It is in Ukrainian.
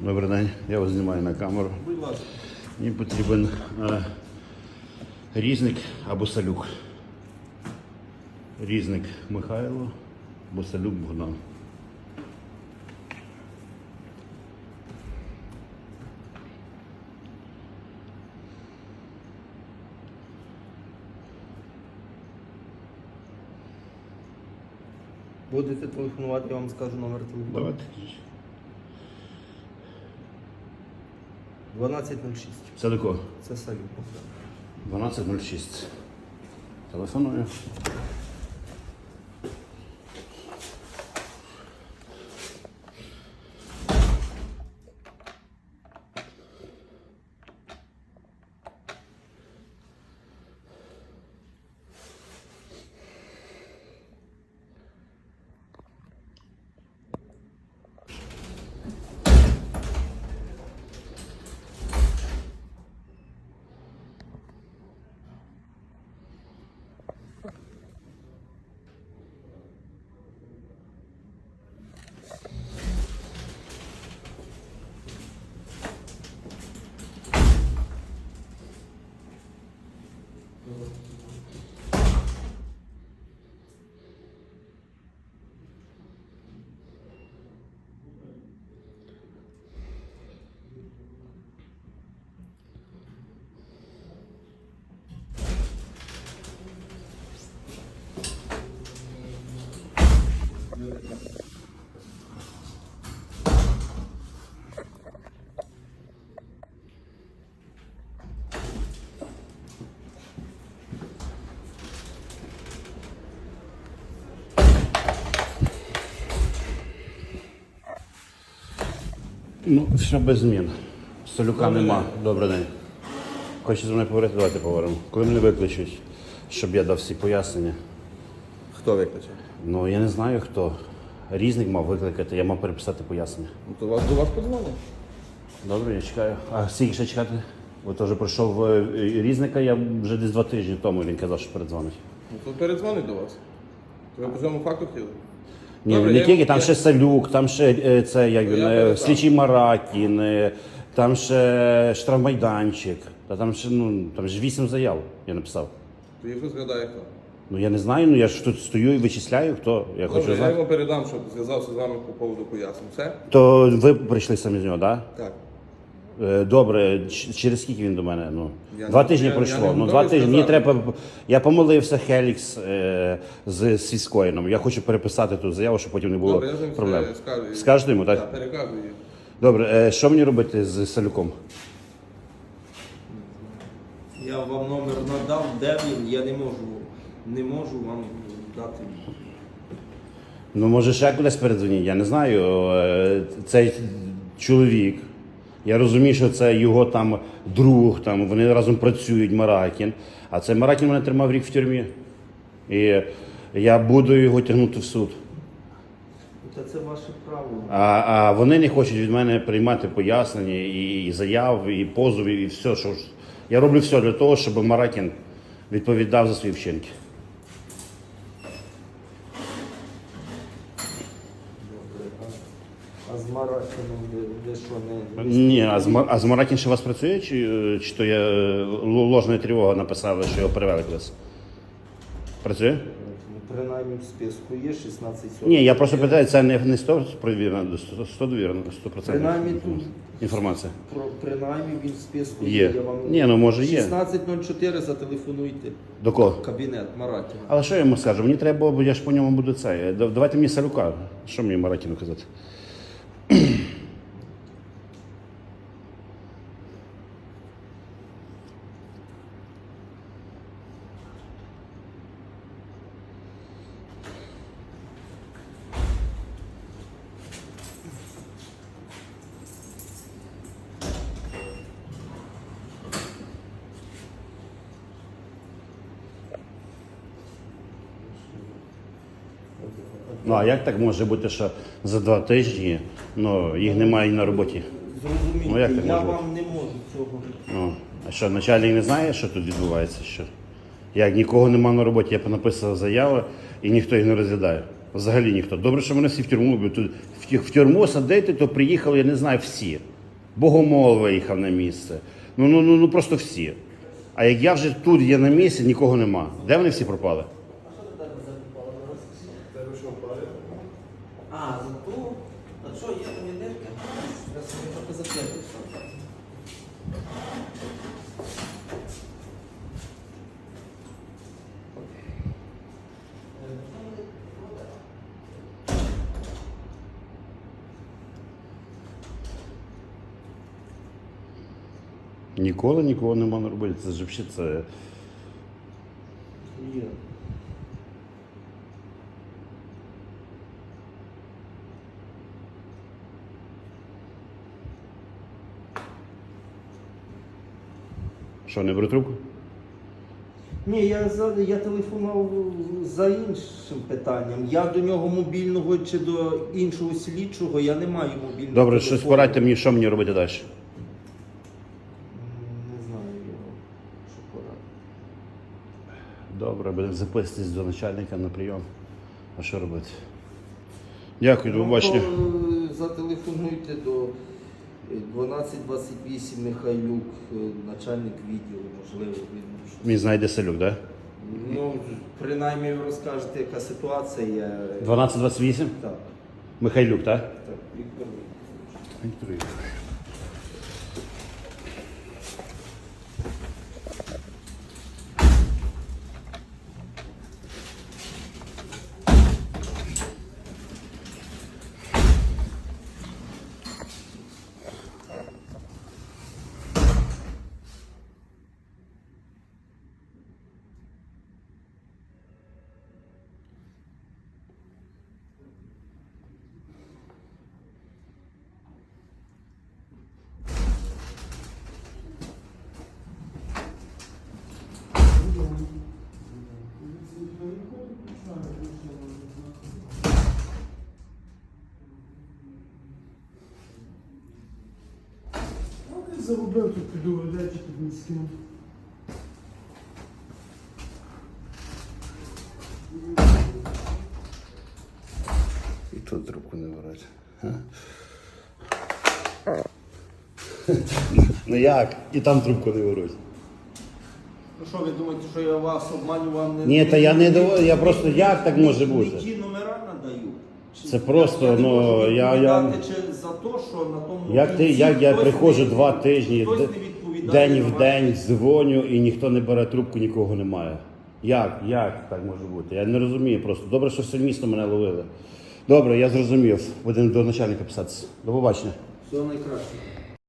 Добрий день, я вас знімаю на камеру. Будь ласка. Мені потрібен е, різник або салюк. Різник Михайло або салюк Богдан. Будете телефонувати, я вам скажу номер телефону. Давайте. 1206. Це до кого? Це Савік Богдан. 12.06. Телефоную. Ну, все без змін. Добрий нема. Добрий день. Хочете зі мною поговорити? Давайте поговоримо. Коли мене викличуть, щоб я дав всі пояснення. Хто викличе? Ну я не знаю хто. Різник мав викликати, я мав переписати пояснення. Ну, то вас до вас подзвонить. Добре, я чекаю. А скільки ще чекати? От теж пройшов е, різника, я вже десь два тижні тому він казав, що передзвонить. Ну то передзвонить до вас. То ви по цьому факту хотіли? Ні, Добре, не я- тільки, там я- ще Салюк, там ще е, це, як Ну, він, я е, передам. слідчий Маракін, е, там ще штрафмайданчик, та там ще, ну, там ж вісім заяв я написав. То їх розглядає хто. Ну я не знаю, ну я ж тут стою і вичисляю, хто. Я хочу Добре, я знати. йому передам, щоб зв'язався з вами по поводу пояснень. Все? То ви прийшли самі з нього, так? Так. Е, Добре, Ч- через скільки він до мене? Ну, Я два не- тижні я- я пройшло. не ну, готовий два тижні. Мені сказати. треба. Я помолився Хелікс е, з Свіскоїном. Я хочу переписати ту заяву, щоб потім не було Добре, я з ним проблем. скажу. Скажете йому, так? Так, переказую. Добре, е, що мені робити з Салюком? Я вам номер надав, де він, я не можу, не можу вам дати. Ну, може, ще кудись передзвоніть, я не знаю. Е, Цей чоловік. Я розумію, що це його там друг, там, вони разом працюють, Маракін. А цей Маракін мене тримав рік в тюрмі. І я буду його тягнути в суд. Та це ваше право. А, а вони не хочуть від мене приймати пояснення і, і заяв, і позови, і все. Що. Я роблю все для того, щоб Маракін відповідав за свої вчинки. А з Маракином ви, ви що не. Ні, а з, Ма- а з Маракін ще у вас працює, чи, е, чи то я е, л- ложна тривога написали, що його перевели кудись? Працює? Ну, Принаймні в списку є 16 сотень. Ні, я просто питаю, це не, не 100 провірено, 100, 100 довірено, 100% Принаймні тут інформація. про, принаймні він в списку Є. Я вам... Ні, ну може є. 16.04 зателефонуйте. До кого? Кабінет Маракіна. Але що я йому скажу? Мені треба, бо я ж по ньому буду це. Давайте мені салюка. Що мені Маракіну казати? Ну а як так може бути, що за два тижні ну, їх немає на роботі? Зрозумійте, Ну, як так я може вам не можу цього. Ну, а що, начальник не знає, що тут відбувається? Що? Як нікого нема на роботі, я понаписав заяви і ніхто їх не розглядає. Взагалі ніхто. Добре, що мене всі в тюрму, бо тут в в тю- в тюрму садити, то приїхали, я не знаю, всі. Богомол виїхав на місце. Ну, ну, ну, ну просто всі. А як я вже тут є на місці, нікого нема. Де вони всі пропали? А, за ту? А що, є там ідешка? Я собі запитую. Ніколи нікого не можна робити. Це ж взагалі це. Є. Що, не беру трубку? Ні, я, за, я телефонував за іншим питанням. Я до нього мобільного чи до іншого слідчого, я не маю мобільного. Добре, щось телефону. порадьте мені, що мені робити далі. Не знаю його, що порадити. Добре, будемо записуватись до начальника на прийом. А що робити? Дякую, до побачення. Ну, е, Зателефонуйте до 1228 Михайлюк, е, начальник відділу, можливо, він. Він знайде селюк, так? Ну, принаймні ви розкажете, яка ситуація є. 1228? Так, Михайлюк, так? так, Віктор Вікторович. Загубив тут піду ведечі під міським. І тут трубку не беруть. Ну як? І там трубку не беруть. Ну що, ви думаєте, що я вас обманював? Не, Ні, та я не дов- я просто як так може бути? Ті номера надаю. Це просто, я ну, я- я- я- чи за те, що на тому Як ти, кінці як я хтось приходжу не- два тижні, хтось не відповідає день на в ваші- день дзвоню і ніхто не бере трубку, нікого немає. Як? Як так може бути? Я не розумію просто. Добре, що все місто мене ловили. Добре, я зрозумів. Будемо до начальника писатися. До побачення. Всього найкраще.